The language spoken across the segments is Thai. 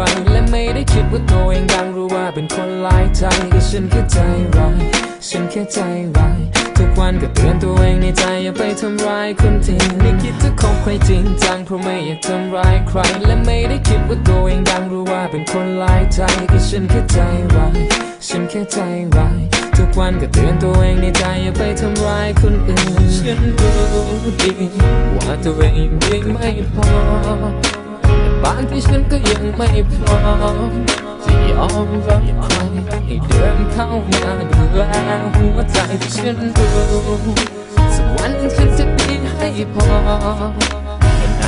ไปและไม่ได้คิดว่าตัวเองดังรู้ว่าเป็นคนหลายใจก็ฉันแค่ใจร้ายฉันแค่ใจร้ายทุกวันก็เตือนตัวเองในใจอย่าไปทำร้ายคนที่ไม่คิดจะคบใครจริงจังเพราะไม่อยากทำร้ายใคร และไม่ได้คิดว่าตัวเองดังรู้ว่าเป็นคนหลายใจก็ฉันแค่ใจร้ายฉันแค่ใจร้ายทุกวันก็เตือนตัวเองในใจอย่าไปทำร้ายคนอื่น ฉันรู้ดีว่าตัวเองยังไม่พอ บางที่ฉันก็ยังไม่พร้อมจะยอมรับใครให้เดินเข้ามาดูแลหัวใจที่ฉันรู้สักวันฉันจะดีให้พอ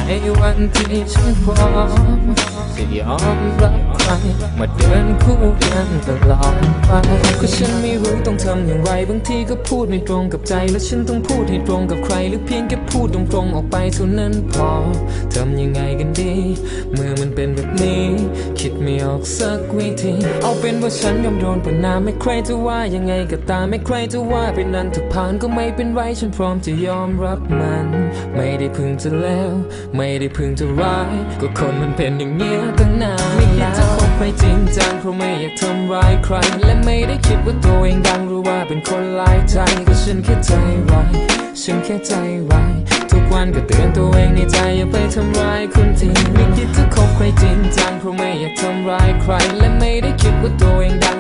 ในวันที่ฉันพร้อม จะยอมรับใครมาเดินคู่กันตลอดไปก็ฉันไม่รู้ต้องทำอย่างไรบางทีก็พูดไม่ตรงกับใจ แล้วฉันต้องพูดให้ตรงกับใคร หรือเพียงแค่พูดตรงๆออกไปเท่านั้นพอทำยังไงกันดี เมื่อมันเป็นแบบนี้ คิดไม่ออกสักวิธี เอาเป็นว่าฉันยอมโดนประนามไม่ใครจะว่ายังไงก็ตามไม่ใครจะว่าเป็นนั้นถูกผ่านก็ไม่เป็นไรฉันพร้อมจะยอมรับมัน ไม่ได้พึงจะแล้ว ไม่ได้พึงจะร้าย ก็คนมันเป็นอย่างเงี้ยตั้งนานไม่คิดจะคบใครจริงจังเพราะไม่อยากทำร้ายใคร และไม่ได้คิดว่าตัวเองดังหรือว่าเป็นคนหลายใจก็ฉันแค่ใจร้ายฉันแค่ใจร้ายทุกวันก็เตือนตัวเองในใจอย่าไปทำร้ายคนที่ไม่คิดจะคบใครจริงจังเพราะไม่อยากทำร้ายใคร และไม่ได้คิดว่าตัวเองดัง